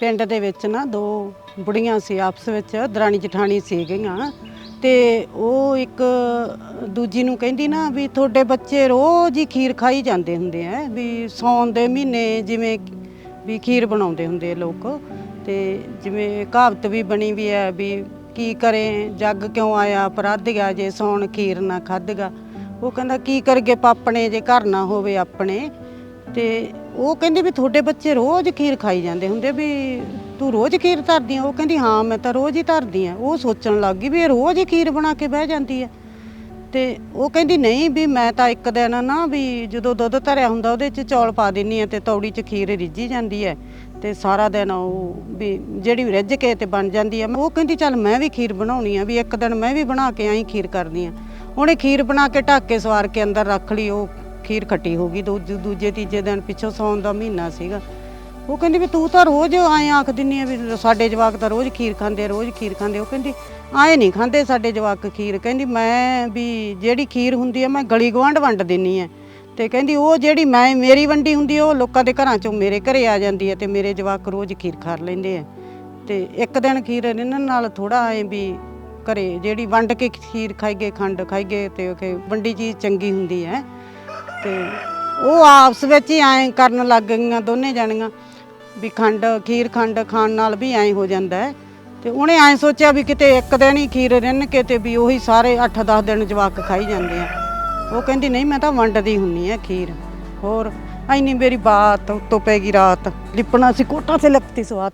ਪਿੰਡ ਦੇ ਵਿੱਚ ਨਾ ਦੋ ਬੁੜੀਆਂ ਸੀ, ਆਪਸ ਵਿੱਚ ਦਰਾਣੀ ਜਠਾਣੀ ਸੀ ਗਈਆਂ। ਤੇ ਉਹ ਇੱਕ ਦੂਜੀ ਨੂੰ ਕਹਿੰਦੀ ਨਾ ਵੀ ਤੁਹਾਡੇ ਬੱਚੇ ਰੋਜ਼ ਹੀ ਖੀਰ ਖਾਈ ਜਾਂਦੇ ਹੁੰਦੇ ਆ, ਵੀ ਸੌਣ ਦੇ ਮਹੀਨੇ ਜਿਵੇਂ ਵੀ ਖੀਰ ਬਣਾਉਂਦੇ ਹੁੰਦੇ ਆ ਲੋਕ। ਤੇ ਜਿਵੇਂ ਕਹਾਵਤ ਵੀ ਬਣੀ ਵੀ ਹੈ ਵੀ ਕੀ ਕਰੇ, ਜੱਗ ਕਿਉਂ ਆਇਆ, ਅਪਰਾਧ ਗਿਆ ਜੇ ਸੌਣ ਖੀਰ ਨਾ ਖਾਧਗਾ। ਉਹ ਕਹਿੰਦਾ, ਕੀ ਕਰਗੇ ਪਾਪਣੇ ਜੇ ਘਰ ਨਾ ਹੋਵੇ ਆਪਣੇ। ਤੇ ਉਹ ਕਹਿੰਦੀ ਵੀ ਤੁਹਾਡੇ ਬੱਚੇ ਰੋਜ਼ ਖੀਰ ਖਾਈ ਜਾਂਦੇ ਹੁੰਦੇ ਵੀ ਤੂੰ ਰੋਜ਼ ਖੀਰ ਧਰਦੀ ਆ। ਉਹ ਕਹਿੰਦੀ, ਹਾਂ, ਮੈਂ ਤਾਂ ਰੋਜ਼ ਹੀ ਧਰਦੀ ਆ। ਉਹ ਸੋਚਣ ਲੱਗ ਗਈ ਵੀ ਇਹ ਰੋਜ਼ ਹੀ ਖੀਰ ਬਣਾ ਕੇ ਬਹਿ ਜਾਂਦੀ ਆ। ਤੇ ਉਹ ਕਹਿੰਦੀ, ਨਹੀਂ ਵੀ ਮੈਂ ਤਾਂ ਇੱਕ ਦਿਨ ਨਾ ਵੀ ਜਦੋਂ ਦੁੱਧ ਧਰਿਆ ਹੁੰਦਾ, ਉਹਦੇ 'ਚ ਚੌਲ ਪਾ ਦਿੰਨੀ ਆ ਤੇ ਤੌੜੀ 'ਚ ਖੀਰ ਰਿੱਝੀ ਜਾਂਦੀ ਹੈ ਤੇ ਸਾਰਾ ਦਿਨ ਉਹ ਵੀ ਜਿਹੜੀ ਰਿੱਝ ਕੇ ਤੇ ਬਣ ਜਾਂਦੀ ਆ। ਉਹ ਕਹਿੰਦੀ, ਚੱਲ ਮੈਂ ਵੀ ਖੀਰ ਬਣਾਉਣੀ ਆ, ਵੀ ਇੱਕ ਦਿਨ ਮੈਂ ਵੀ ਬਣਾ ਕੇ ਆਈ ਖੀਰ ਕਰਦੀ ਆ। ਉਹਨੇ ਖੀਰ ਬਣਾ ਕੇ ਢੱਕ ਕੇ ਸਵਾਰ ਕੇ ਅੰਦਰ ਰੱਖ ਲਈ, ਉਹ ਖੀਰ ਖੱਟੀ ਹੋ ਗਈ ਦੂ- ਦੂਜੇ ਤੀਜੇ ਦਿਨ ਪਿੱਛੋਂ ਸੌਣ ਦਾ ਮਹੀਨਾ ਸੀਗਾ। ਉਹ ਕਹਿੰਦੀ ਵੀ ਤੂੰ ਤਾਂ ਰੋਜ਼ ਆਏ ਆਖ ਦਿੰਨੀ ਆ ਵੀ ਸਾਡੇ ਜਵਾਕ ਤਾਂ ਰੋਜ਼ ਖੀਰ ਖਾਂਦੇ ਆ, ਰੋਜ਼ ਖੀਰ ਖਾਂਦੇ ਆ। ਉਹ ਕਹਿੰਦੀ ਆਏ ਨਹੀਂ ਖਾਂਦੇ ਸਾਡੇ ਜਵਾਕ ਖੀਰ। ਕਹਿੰਦੀ ਮੈਂ ਵੀ ਜਿਹੜੀ ਖੀਰ ਹੁੰਦੀ ਆ ਮੈਂ ਗਲੀ ਗਵਾਂਢ ਵੰਡ ਦਿੰਨੀ ਆ। ਤੇ ਕਹਿੰਦੀ ਉਹ ਜਿਹੜੀ ਮੈਂ ਮੇਰੀ ਵੰਡੀ ਹੁੰਦੀ ਆ ਉਹ ਲੋਕਾਂ ਦੇ ਘਰਾਂ ਚੋਂ ਮੇਰੇ ਘਰੇ ਆ ਜਾਂਦੀ ਹੈ ਤੇ ਮੇਰੇ ਜਵਾਕ ਰੋਜ਼ ਖੀਰ ਖਾ ਲੈਂਦੇ ਆ। ਤੇ ਇੱਕ ਦਿਨ ਖੀਰ ਇਹਨਾਂ ਨਾਲ ਥੋੜਾ ਐ ਵੀ ਘਰੇ ਜਿਹੜੀ ਵੰਡ ਕੇ ਖੀਰ ਖਾਈਏ ਖੰਡ ਖਾਈਏ ਤੇ ਉਹ ਕਿ ਵੰਡੀ ਚੀਜ਼ ਚੰਗੀ ਹੁੰਦੀ ਹੈ। ਤੇ ਉਹ ਆਪਸ ਵਿੱਚ ਹੀ ਐਂ ਕਰਨ ਲੱਗ ਗਈਆਂ, ਦੋਨੇ ਜਾਣੀਆਂ, ਵੀ ਖੰਡ, ਖੀਰ ਖੰਡ ਖਾਣ ਨਾਲ ਵੀ ਐਂ ਹੋ ਜਾਂਦਾ ਹੈ। ਤੇ ਉਹਨੇ ਐਂ ਸੋਚਿਆ ਵੀ ਕਿਤੇ ਇੱਕ ਦਿਨ ਹੀ ਖੀਰ ਰਿੰਨ ਕੇ ਤੇ ਵੀ ਉਹੀ ਸਾਰੇ 8-10 ਦਿਨ ਜਵਾਕ ਖਾਈ ਜਾਂਦੇ ਆ। ਉਹ ਕਹਿੰਦੀ, ਨਹੀਂ, ਮੈਂ ਤਾਂ ਵੰਡਦੀ ਹੁੰਨੀ ਆ ਖੀਰ। ਹੋਰ ਐਨੀ ਮੇਰੀ ਬਾਤ ਉੱਤੋਂ ਪੈ ਗਈ ਰਾਤ। ਲਿਪਣਾ ਸੀ ਕੋਟਾ ਸੇ ਲਪਤੀ ਸਵਾਤ।